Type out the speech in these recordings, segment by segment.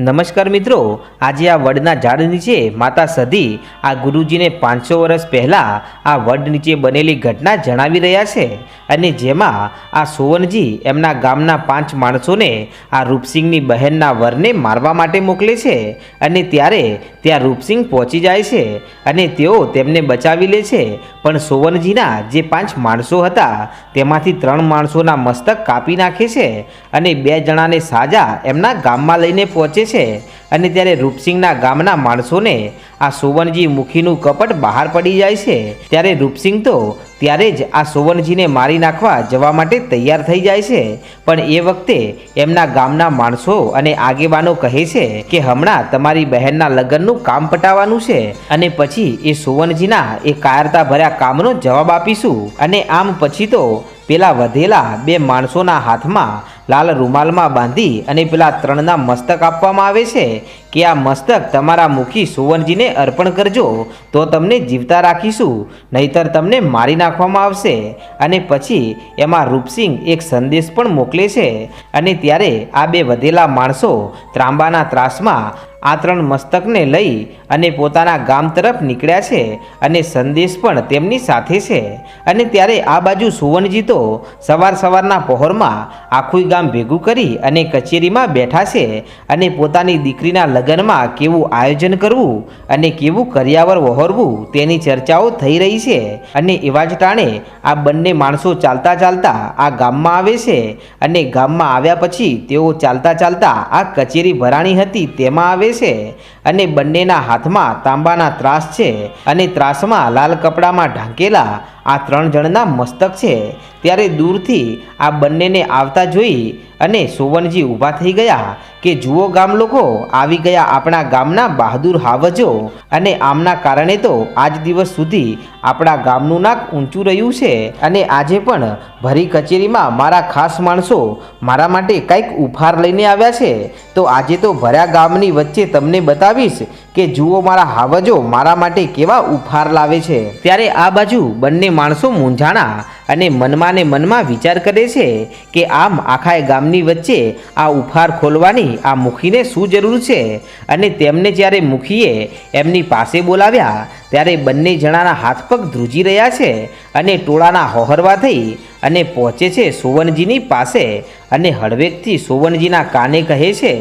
નમસ્કાર મિત્રો, આજે આ વડના ઝાડ નીચે માતા સધી આ ગુરુજીને પાંચસો વર્ષ પહેલાં આ વડ નીચે બનેલી ઘટના જણાવી રહ્યા છે અને જેમાં આ સુવનજી એમના ગામના પાંચ માણસોને આ રૂપસિંહની બહેનના વરને મારવા માટે મોકલે છે અને ત્યારે ત્યાં રૂપસિંહ પહોંચી જાય છે અને તેઓ તેમને બચાવી લે છે. પણ સોવનજીના જે પાંચ માણસો હતા, તેમાંથી ત્રણ માણસોના મસ્તક કાપી નાખે છે અને બે જણાને સાજા એમના ગામમાં લઈને પહોંચે છે. અને ત્યારે રૂપસિંહના ગામના માણસોને આ સોવનજી મુખીનું કપટ બહાર પડી જાય છે. ત્યારે રૂપસિંહ તો ત્યારે જ આ સુવર્ણજીને મારી નાખવા જવા માટે તૈયાર થઈ જાય છે. પણ એ વખતે એમના ગામના માણસો અને આગેવાનો કહે છે કે હમણાં તમારી બહેનના લગ્નનું કામ પટાવવાનું છે અને પછી એ સુવર્ણજીના એ કાયરતા ભર્યા કામનો જવાબ આપીશું. અને આમ પછી તો પેલા વધેલા બે માણસોના હાથમાં લાલ રૂમાલમાં બાંધી અને પેલા ત્રણના મસ્તક આપવામાં આવે છે કે આ મસ્તક તમારા મુખી સુવનજીને અર્પણ કરજો, તો તમને જીવતા રાખીશું, નહીતર તમને મારી નાખવામાં આવશે. અને પછી એમાં રૂપસિંહ એક સંદેશ પણ મોકલે છે. અને ત્યારે આ બે વધેલા માણસો ત્રાંબાના ત્રાસમાં આ ત્રણ મસ્તકને લઈ અને પોતાના ગામ તરફ નીકળ્યા છે અને સંદેશ પણ તેમની સાથે છે. અને ત્યારે આ બાજુ સુવર્ણજી તો સવાર સવારના પહોરમાં આખું ગામ ભેગું કરી અને કચેરીમાં બેઠા છે અને પોતાની દીકરીના લગ્નમાં કેવું આયોજન કરવું અને કેવું કરિયાવર વહોરવું તેની ચર્ચાઓ થઈ રહી છે. અને એવા જ ટાણે આ બંને માણસો ચાલતા ચાલતા આ ગામમાં આવે છે અને ગામમાં આવ્યા પછી તેઓ ચાલતા ચાલતા આ કચેરી ભરાણી હતી તેમાં આવે છે અને બંનેના હાથમાં તાંબાના ત્રાસ છે અને ત્રાસમાં લાલ કપડામાં ઢાંકેલા આ ત્રણ જણના મસ્તક છે. ત્યારે દૂરથી આ બંનેને આવતા જોઈ અને સોવનજી ઊભા થઈ ગયા કે, જુઓ ગામ લોકો, આવી ગયા આપણા ગામના બહાદુર હાવજો. અને આમના કારણે તો આજ દિવસ સુધી આપણા ગામનું નાક ઊંચું રહ્યું છે. અને આજે પણ ભરી કચેરીમાં મારા ખાસ માણસો મારા માટે કંઈક ઉપહાર લઈને આવ્યા છે. તો આજે તો ભર્યા ગામની વચ્ચે તમને পেয়েছে કે જુઓ મારા હાવજો મારા માટે કેવા ઉપહાર લાવે છે. ત્યારે આ બાજુ બંને માણસો મૂંઝાણા અને મનમાં ને મનમાં વિચાર કરે છે કે આમ આખાય ગામની વચ્ચે આ ઉપહાર ખોલવાની આ મુખીને શું જરૂર છે? અને તેમને જ્યારે મુખીએ એમની પાસે બોલાવ્યા, ત્યારે બંને જણાના હાથ પગ ધ્રુજી રહ્યા છે અને ટોળાના હોહરવા થઈ અને પહોંચે છે સોવનજીની પાસે અને હળવેકથી સોવનજીના કાને કહે છે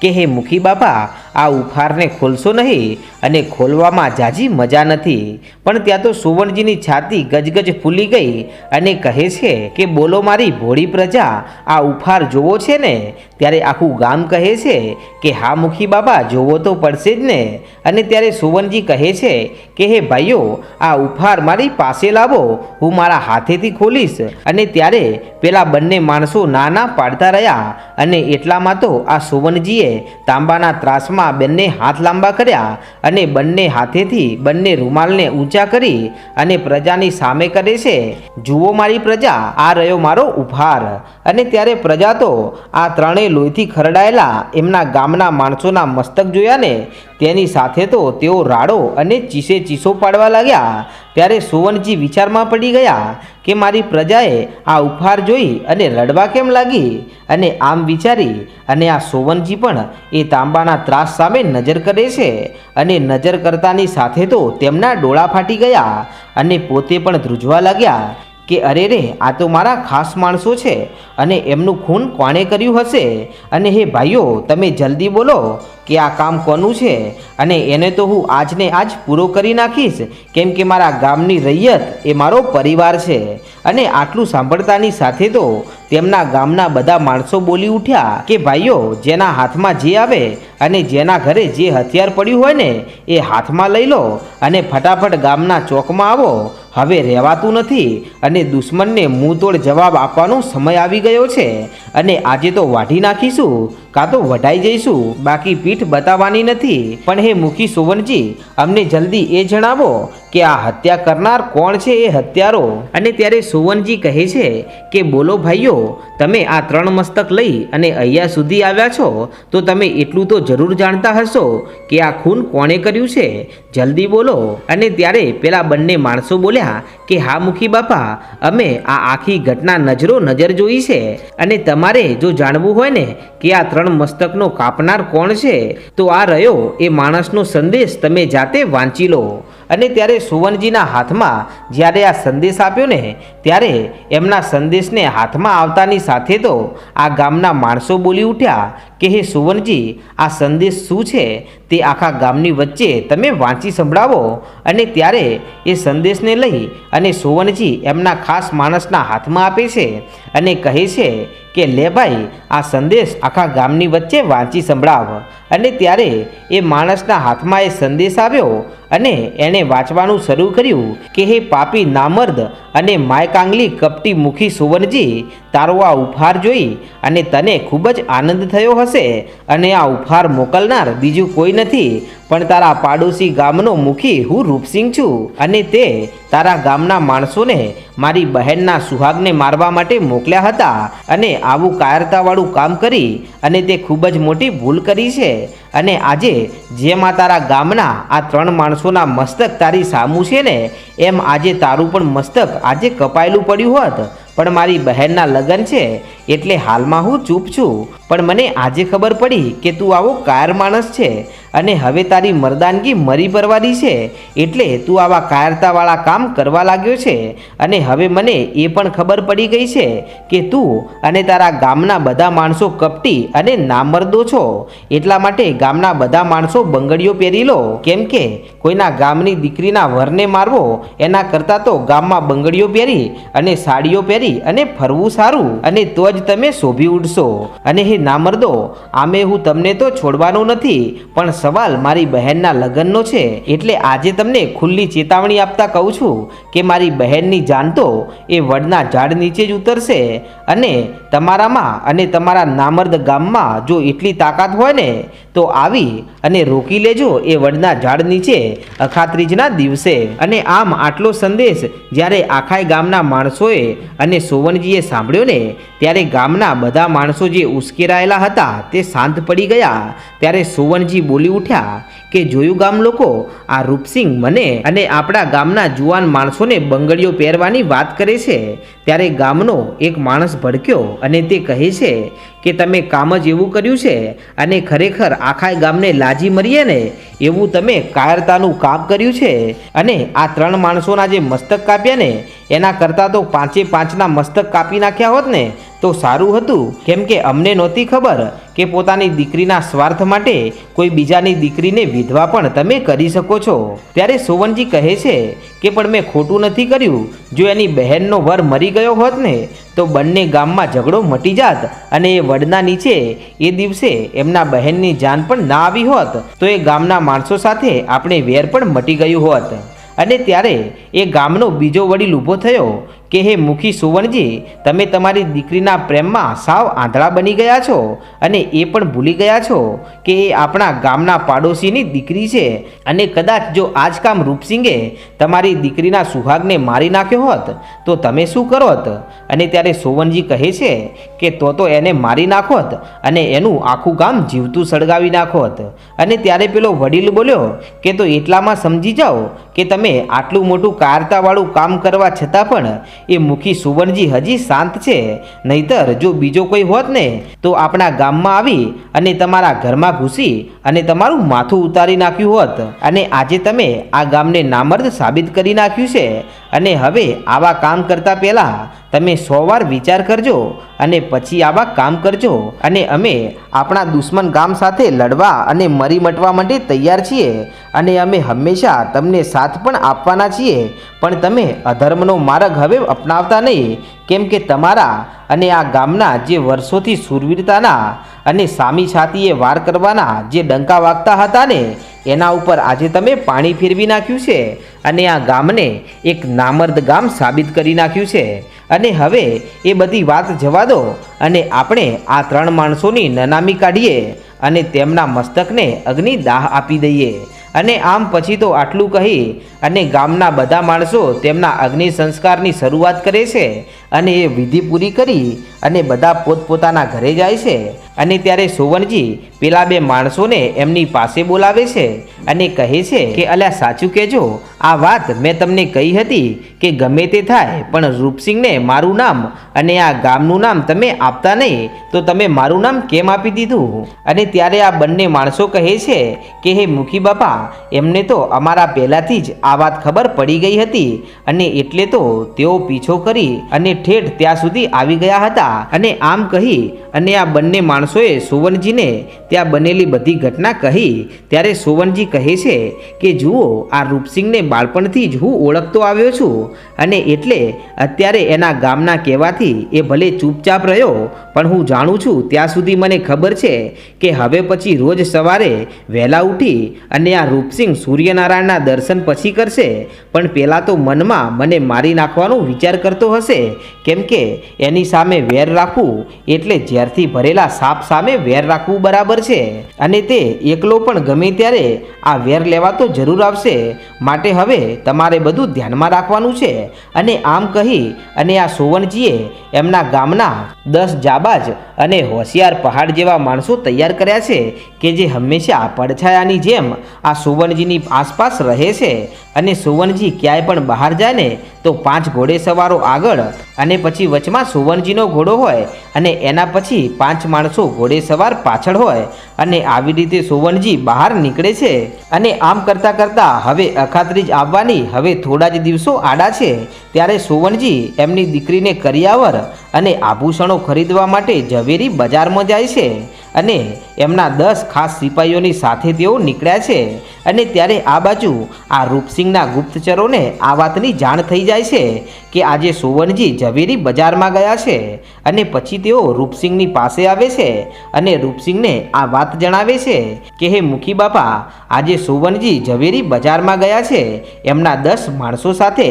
કે, હે મુખી બાપા, આ ઉપહારને ખોલશો નહીં અને ખોલવામાં જાજી મજા નથી. પણ ત્યાં તો સુવર્ણજીની છાતી ગજગજ ફૂલી ગઈ અને કહે છે કે, બોલો મારી ભોળી પ્રજા, આ ઉફાર જોવો છે ને? ત્યારે આખું ગામ કહે છે કે, હા મુખી બાબા, જોવો તો પડશે જ ને. અને ત્યારે સુવર્ણજી કહે છે કે, હે ભાઈઓ, આ ઉફાર મારી પાસે લાવો, હું મારા હાથેથી ખોલીશ. અને ત્યારે પેલા બંને માણસો નાના પાડતા રહ્યા અને એટલામાં તો આ સુવર્ણજીએ તાંબાના ત્રાસમાં બંને હાથ લાંબા કર્યા અને બંને હાથેથી બંને રૂમાલને ઊંચા કરી અને પ્રજાની સામે કરે છે. જુઓ મારી પ્રજા, આ રહ્યો મારો ઉપહાર. અને ત્યારે પ્રજા તો આ ત્રણેય લોહીથી ખરડાયેલા એમના ગામના માણસોના મસ્તક જોયા ને તેની સાથે તો તેઓ રાડો અને ચીસે ચીસો પાડવા લાગ્યા. ત્યારે સુવનજી વિચારમાં પડી ગયા કે મારી પ્રજાએ આ ઉપહાર જોઈ અને રડવા કેમ લાગી? અને આમ વિચારી અને આ સોવનજી પણ એ તાંબાના ત્રાસ સામે નજર કરે છે અને નજર કરતાની સાથે તો તેમના ડોળા ફાટી ગયા અને પોતે પણ ધ્રુજવા લાગ્યા. કે અરે રે, આ તો મારા ખાસ માણસો છે અને એમનું ખૂન કોણે કર્યું હશે? અને હે ભાઈઓ, તમે જલ્દી બોલો કે આ કામ કોનું છે? અને એને તો હું આજને આજ પૂરો કરી નાખીશ. કેમ કે મારા ગામની રૈયત એ મારો પરિવાર છે. અને આટલું સાંભળતાની સાથે તો તેમના ગામના બધા માણસો બોલી ઉઠ્યા કે ભાઈઓ, જેના હાથમાં જે આવે અને જેના ઘરે જે હથિયાર પડ્યું હોય ને, એ હાથમાં લઈ લો અને ફટાફટ ગામના ચોકમાં આવો હવે રહેવાતું નથી અને દુશ્મનને મુંહતોડ જવાબ આપવાનો સમય આવી ગયો છે અને આજે તો વાઢી નાખીશું. કાં તો વઢાઈ જઈશું, બાકી પીઠ બતાવવાની નથી. પણ હે મુખી સુવનજી અમને જલ્દી એ જણાવો કે આ હત્યા કરનાર કોણ છે એ હત્યારો? અને ત્યારે સુવનજી કહે છે કે, બોલો ભાઈઓ, તમે આ ત્રણ મસ્તક લઈ અને અહીંયા સુધી આવ્યા છો, તો તમે એટલું તો જરૂર જાણતા હશો કે આ ખૂન કોણે કર્યું છે? જલ્દી બોલો. અને ત્યારે પેલા બંને માણસો બોલ્યા કે, હા મુખી બાપા, અમે આ આખી ઘટના નજરો નજર જોઈ છે. અને તમારે જો જાણવું હોય ને કે આ ત્રણ મસ્તકનો કાપનાર કોણ છે? તો આ રહ્યો એ માણસનો સંદેશ. તમે જાતે વાંચી લો. અને ત્યારે સુવનજીના હાથમાં જ્યારે આ સંદેશ આપ્યો ને, ત્યારે એમના સંદેશને હાથમાં આવતાની સાથે તો આ ગામના માણસો બોલી ઉઠ્યા કે, હે સુવનજી આ સંદેશ શું છે? તે આખા ગામની વચ્ચે તમે વાંચી સંભળાવો. અને ત્યારે એ સંદેશને લઈ અને સુવનજી એમના ખાસ માણસના હાથમાં આપે છે અને કહે છે કે, લે ભાઈ, આ સંદેશ આખા ગામની વચ્ચે વાંચી સંભળાવ. અને ત્યારે એ માણસના હાથમાં એ સંદેશ આવ્યો અને એણે વાંચવાનું શરૂ કર્યું કે હે પાપી નામર્દ અને માયકાંગલી કપટી મુખી સુવર્ણજી, તારો આ ઉપહાર જોઈ અને તને ખૂબ જ આનંદ થયો હશે અને આ ઉપહાર મોકલનાર બીજું કોઈ નથી, પણ તારા પાડોશી ગામનો મુખી હું રૂપસિંહ છું અને તે તારા ગામના માણસોને મારી બહેનના સુહાગને મારવા માટે મોકલ્યા હતા અને આવું કાયરતાવાળું કામ કરી અને તે ખૂબ જ મોટી ભૂલ કરી છે. અને આજે જેમ તારા ગામના આ ત્રણ માણસોના મસ્તક તારી સામું છે ને, એમ આજે તારું પણ મસ્તક આજે કપાયેલું પડ્યું હોત. પણ મારી બહેનના લગ્ન છે, એટલે હાલમાં હું ચૂપ છું. પણ મને આજે ખબર પડી કે તું આવો કાયર માણસ છે અને હવે તારી મરદાનગી મરી પરવાની છે, એટલે તું આવા કાયરતાવાળા કામ કરવા લાગ્યો છે. અને હવે મને એ પણ ખબર પડી ગઈ છે કે તું અને તારા ગામના બધા માણસો કપટી અને નામર્દો છો. એટલા માટે ગામના બધા માણસો બંગડીઓ પહેરી લો. કેમ કે કોઈના ગામની દીકરીના વરને મારવો, એના કરતાં તો ગામમાં બંગડીઓ પહેરી અને સાડીઓ પહેરી અને ફરવું સારું. અને તો જ તમે શોભી ઉઠશો અને હે નામર્દો, આમે હું તમને તો છોડવાનો નથી, પણ સવાલ મારી બહેનના લગ્નનો છે. એટલે આજે તમને ખુલ્લી ચેતવણી આપતા કહું છું કે મારી બહેનની જાન તો એ વડના ઝાડ નીચે જ ઉતરશે. અને તમારામાં અને તમારા નામર્દ ગામમાં જો એટલી તાકાત હોય ને, તો આવી અને રોકી લેજો એ વડના ઝાડ નીચે અખાત્રીજના દિવસે. અને આમ આટલો સંદેશ જ્યારે આખાય ગામના માણસોએ અને સોવનજીએ સાંભળ્યો ને, ત્યારે ગામના બધા માણસો જે ઉશ્કેરાયેલા હતા તે શાંત પડી ગયા. ત્યારે સોવનજી બોલી ઉઠ્યા કે જોયું ગામ લોકો? આ રૂપસિંહ મને અને આપણા ગામના જુવાન માણસોને બંગડીઓ પહેરવાની વાત કરે છે. ત્યારે ગામનો એક માણસ ભડક્યો અને તે કહે છે કે, તમે કામ જ એવું કર્યું છે અને ખરેખર આખા ગામને લાજી મરીએ ને? એવું તમે કાયરતાનું કામ કર્યું છે? અને આ ત્રણ માણસોના જે મસ્તક કાપ્યા ને, એના કરતાં તો પાંચે પાંચના મસ્તક કાપી નાખ્યા હોત ને? તો સારું હતું? કેમ કે અમને નહોતી ખબર કે પોતાની દીકરીના સ્વાર્થ માટે કોઈ બીજાની દીકરીને વિધવા પણ તમે કરી શકો છો. ત્યારે સોવનજી કહે છે કે, પણ મેં ખોટું નથી કર્યું. જો એની બહેનનો વર મરી ગયો હોત ને, તો બંને ગામમાં ઝઘડો મટી જાત અને એ વડના નીચે એ દિવસે એમના બહેનની જાન પણ ના આવી હોત, તો એ ગામના માણસો સાથે આપણે વેર પણ મટી ગયું હોત. અને ત્યારે એ ગામનો બીજો વડીલ ઊભો થયો કે હે મુખી સુવર્ણજી, તમે તમારી દીકરીના પ્રેમમાં સાવ આંધળા બની ગયા છો અને એ પણ ભૂલી ગયા છો કે એ આપણા ગામના પાડોશીની દીકરી છે અને કદાચ જો આજ કામ રૂપસિંગે તમારી દીકરીના સુહાગને મારી નાખ્યો હોત, તો તમે શું કરોત? અને ત્યારે સોવનજી કહે છે કે તો તો એને મારી નાખોત અને એનું આખું ગામ જીવતું સળગાવી નાખોત. અને ત્યારે પેલો વડીલ બોલ્યો કે તો એટલામાં સમજી જાઓ કે તમે આટલું મોટું કારતાવાળું કામ કરવા છતાં પણ એ મુખી સુવર્ણજી હજી શાંત છે. નહીતર જો બીજો કોઈ હોત ને, તો આપણા ગામમાં આવી અને તમારા ઘરમાં ઘૂસી અને તમારું માથું ઉતારી નાખ્યું હોત. અને આજે તમે આ ગામને નામર્દ સાબિત કરી નાખ્યું છે. અને હવે આવા કામ કરતા પહેલાં તમે સો વાર વિચાર કરજો અને પછી આવા કામ કરજો. અને અમે આપણા દુશ્મન ગામ સાથે લડવા અને મરી મટવા માટે તૈયાર છીએ. અને અમે હંમેશા તમને સાથ પણ આપવાના છીએ. પણ તમે અધર્મનો માર્ગ હવે અપનાવતા નહીં. કેમ કે તમારા અને આ ગામના જે વર્ષોથી સુરવીરતાના અને સામી છાતીએ વાર કરવાના જે ડંકા વાગતા હતા ને, એના ઉપર આજે તમે પાણી ફેરવી નાખ્યું છે. અને આ ગામને એક નામર્દ ગામ સાબિત કરી નાખ્યું છે. અને હવે એ બધી વાત જવા દો અને આપણે આ ત્રણ માણસોની નનામી કાઢીએ અને તેમના મસ્તકને અગ્નિ દાહ આપી દઈએ. અને આમ પછી તો આટલું કહી અને ગામના બધા માણસો તેમના અગ્નિ સંસ્કારની શરૂઆત કરે છે અને એ વિધિ પૂરી કરી અને બધા પોતપોતાના ઘરે જાય છે. અને ત્યારે સુવનજી પેલા બે માણસોને એમની પાસે બોલાવે છે અને કહે છે કે, અલ્યા, સાચું કહેજો. આ વાત મેં તમને કહી હતી કે ગમે તે થાય, પણ રૂપસિંહને મારું નામ અને આ ગામનું નામ તમે આપતા નહીં, તો તમે મારું નામ કેમ આપી દીધું? અને ત્યારે આ બંને માણસો કહે છે કે, હે મુખી બાપા, એમને તો અમારા પહેલાંથી જ આ વાત ખબર પડી ગઈ હતી અને એટલે તો તેઓ પીછો કરી અને ઠેઠ ત્યાં સુધી આવી ગયા હતા. અને આમ કહી, અને આ બંને માણસોએ સુવનજીને ત્યાં બનેલી બધી ઘટના કહી, ત્યારે સુવનજી કહે છે કે, જુઓ, આ રૂપસિંહને બાળપણથી જ હું ઓળખતો આવ્યો છું. અને એટલે અત્યારે એના ગામના કહેવાથી એ ભલે ચૂપચાપ રહ્યો, પણ હું જાણું છું ત્યાં સુધી મને ખબર છે કે હવે પછી રોજ સવારે વહેલા ઉઠી અને આ રૂપસિંહ સૂર્યનારાયણના દર્શન પછી કરશે. પણ પહેલાં તો મનમાં મને મારી નાખવાનો વિચાર કરતો હશે. કેમ કે એની સામે વેર રાખવું એટલે ઝેરથી ભરેલા સાપ સામે વેર રાખવું બરાબર છે. અને તે એકલો પણ ગમે ત્યારે આ વેર લેવા તો જરૂર આવશે. માટે હવે તમારે બધું ધ્યાનમાં રાખવાનું છે. અને આમ કહી અને આ સોવનજીએ એમના ગામના દસ જાબાજ અને હોશિયાર પહાડ જેવા માણસો તૈયાર કર્યા છે કે જે હંમેશા પડછાયાની જેમ આ સોવનજીની આસપાસ રહે છે. અને સુવનજી ક્યાંય પણ બહાર જાય ને તો પાંચ ઘોડે સવારો આગળ અને પછી વચમાં સુવનજીનો ઘોડો હોય અને એના પછી પાંચ માણસો ઘોડે સવાર પાછળ હોય અને આવી રીતે સુવનજી બહાર નીકળે છે. અને આમ કરતાં કરતાં હવે અખાત્રીજ આવવાની હવે થોડા જ દિવસો આડા છે, ત્યારે સુવનજી એમની દીકરીને કરિયાવર અને આભૂષણો ખરીદવા માટે ઝવેરી બજારમાં જાય છે અને એમના દસ ખાસ સિપાહીઓની સાથે તેઓ નીકળ્યા છે અને ત્યારે આ બાજુ આ રૂપસિંહના ગુપ્તચરોને આ વાતની જાણ થઈ જાય છે કે આજે સોવનજી ઝવેરી બજારમાં ગયા છે અને પછી તેઓ રૂપસિંહની પાસે આવે છે અને રૂપસિંહને આ વાત જણાવે છે કે, હે મુખી બાપા, આજે સોવનજી ઝવેરી બજારમાં ગયા છે એમના દસ માણસો સાથે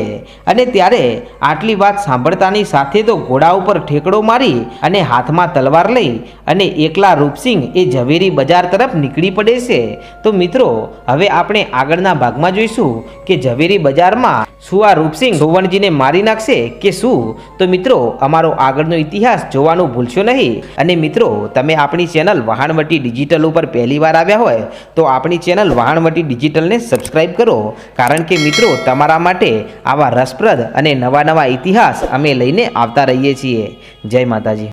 અને ત્યારે આટલી વાત સાંભળતાની સાથે તો ઘોડા ઉપર ઠેકડો મારી અને હાથમાં તલવાર લઈ અને એકલા રૂપસિંહ એ ઝવેરી બજાર તરફ નીકળી પડે છે. તો મિત્રો, હવે આપણે આગળના ભાગમાં જોઈશું કે ઝવેરી બજારમાં શું આ રૂપસિંહ સુવર્ણજીને મારી નાખશે કે શું? તો મિત્રો, અમારો આગળનો ઇતિહાસ જોવાનું ભૂલશો નહીં. અને મિત્રો, તમે આપણી ચેનલ વહાણવટી ડિજિટલ ઉપર પહેલી વાર આવ્યા હોય, તો આપણી ચેનલ વહાણવટી ડિજિટલને સબસ્ક્રાઈબ કરો. કારણ કે મિત્રો, તમારા માટે આવા રસપ્રદ અને નવા નવા ઇતિહાસ અમે લઈને આવતા રહીએ છીએ જય માતાજી.